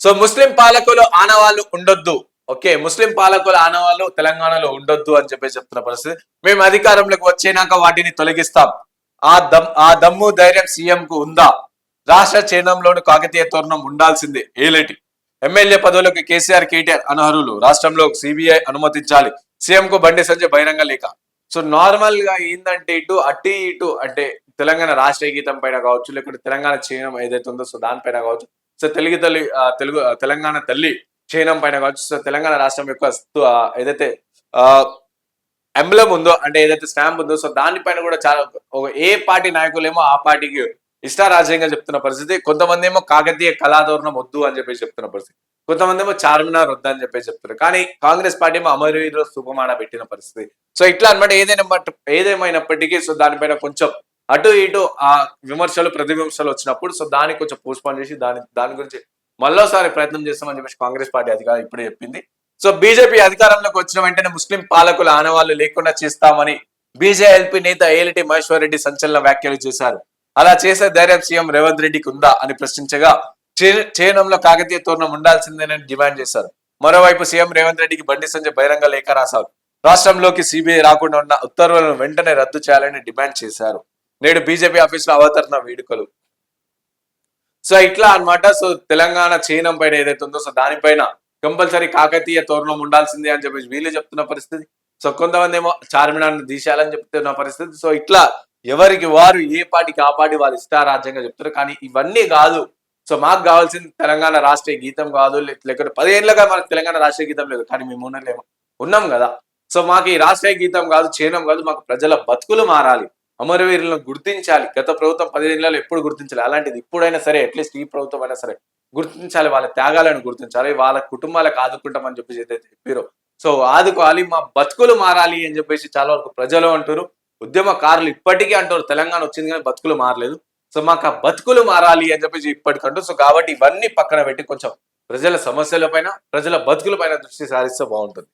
So ముస్లిం పాలకులు ఆనవాళ్ళు ఉండొద్దు. ఓకే ముస్లిం పాలకుల ఆనవాళ్ళు తెలంగాణలో ఉండొద్దు అని చెప్పేసి చెప్తున్న పరిస్థితి. మేము అధికారంలోకి వచ్చేనాక వాటిని తొలగిస్తాం. ఆ దమ్ ఆ దమ్ము ధైర్యం సీఎం కు ఉందా? రాష్ట్ర చిహ్నంలోని కాకతీయ తోరణం ఉండాల్సిందే. ఏలేటి? ఎమ్మెల్యే పదవులకు కేసీఆర్ కేటీఆర్ అనర్హులు. రాష్ట్రంలో సిబిఐ అనుమతించాలి. సీఎం కు బండి సంజయ్ బహిరంగ లేఖ. సో నార్మల్గా ఏంటంటే ఇటు అటు ఇటు అంటే తెలంగాణ రాష్ట్రీయ గీతం పైన కావచ్చు లేకుంటే తెలంగాణ చిహ్నం ఏదైతే ఉందో సో దానిపైన కావచ్చు సో తెలుగు తల్లి తెలుగు తెలంగాణ తల్లి చిహ్నం పైన కావచ్చు. సో తెలంగాణ రాష్ట్రం యొక్క ఆ, ఏదైతే ఎంబ్లం ఉందో అంటే ఏదైతే స్టాంప్ ఉందో సో దానిపైన కూడా చాలా ఒక ఏ పార్టీ నాయకులేమో ఆ పార్టీకి ఇష్టారాజ్యంగా చెప్తున్న పరిస్థితి. కొంతమంది ఏమో కాకతీయ కళాధోరణం వద్దు అని చెప్పేసి చెప్తున్న పరిస్థితి. కొంతమంది ఏమో చార్మినార్ వద్దు అని చెప్పేసి చెప్తున్నారు. కానీ కాంగ్రెస్ పార్టీ ఏమో అమరవీరు సుభమాన పెట్టిన పరిస్థితి. సో ఇట్లా అన్నమాట ఏదైనా ఏదేమైనప్పటికీ సో దానిపైన కొంచెం అటు ఇటు ఆ విమర్శలు ప్రతివిమర్శలు వచ్చినప్పుడు సో దానికి కొంచెం పోస్ట్పోన్ చేసి దాని దాని గురించి మళ్ళోసారి ప్రయత్నం చేస్తామని చెప్పేసి కాంగ్రెస్ పార్టీ అధికారం ఇప్పుడే చెప్పింది. సో బీజేపీ అధికారంలోకి వచ్చిన వెంటనే ముస్లిం పాలకుల ఆనవాళ్ళు లేకుండా చేస్తామని బీజేఎల్పీ నేత ఏలిటి మహేశ్వర్ రెడ్డి సంచలన వ్యాఖ్యలు చేశారు. అలా చేసే ధైర్యం సీఎం రేవంత్ రెడ్డికి ఉందా అని ప్రశ్నించగా చే- కాకతీయ తోరణం ఉండాల్సిందేనని డిమాండ్ చేశారు. మరోవైపు సీఎం రేవంత్ రెడ్డికి బండి సంజయ్ బహిరంగ లేఖ రాశారు. రాష్ట్రంలోకి సిబిఐ రాకుండా ఉన్న ఉత్తర్వులను వెంటనే రద్దు చేయాలని డిమాండ్ చేశారు. నేడు బీజేపీ ఆఫీసులో అవతరణ వేడుకలు. సో ఇట్లా అన్నమాట. సో తెలంగాణ చైనం పైన ఏదైతే ఉందో సో దానిపైన కంపల్సరీ కాకతీయ తోరణం ఉండాల్సిందే అని చెప్పేసి వీళ్ళు చెప్తున్న పరిస్థితి. సో కొంతమంది ఏమో చార్మినార్ని తీసేయాలని చెప్తున్న పరిస్థితి. సో ఇట్లా ఎవరికి వారు ఏ పార్టీకి ఆ పార్టీ వాళ్ళు ఇష్టారాజ్యంగా చెప్తారు. కానీ ఇవన్నీ కాదు. సో మాకు కావాల్సింది తెలంగాణ రాష్ట్రీయ గీతం కాదు. లేకపోతే పదిహేనులుగా మనకు తెలంగాణ రాష్ట్రీయ గీతం లేదు. కానీ మేము ఉన్నలేము ఉన్నాం కదా. సో మాకు ఈ రాష్ట్రీయ గీతం కాదు చేయడం కాదు మాకు ప్రజల బతుకులు మారాలి. అమరవీరులను గుర్తించాలి. గత ప్రభుత్వం పదిహేనులలో ఎప్పుడు గుర్తించాలి? అలాంటిది ఇప్పుడైనా సరే అట్లీస్ట్ ఈ ప్రభుత్వం అయినా సరే గుర్తించాలి. వాళ్ళ త్యాగాలను గుర్తించాలి. వాళ్ళ కుటుంబాలకు ఆదుకుంటామని చెప్పేసి ఏదైతే చెప్పారో సో ఆదుకోవాలి. మా బతుకులు మారాలి అని చెప్పేసి చాలా వరకు ప్రజలు అంటారు ఉద్యమకారులు ఇప్పటికీ అంటారు తెలంగాణ వచ్చింది కానీ బతుకులు మారలేదు. సో మాకు ఆ బతుకులు మారాలి అని చెప్పేసి ఇప్పటికంటూ సో కాబట్టి ఇవన్నీ పక్కన పెట్టి కొంచెం ప్రజల సమస్యల పైన ప్రజల బతుకుల పైన దృష్టి సారిస్తే బాగుంటుంది.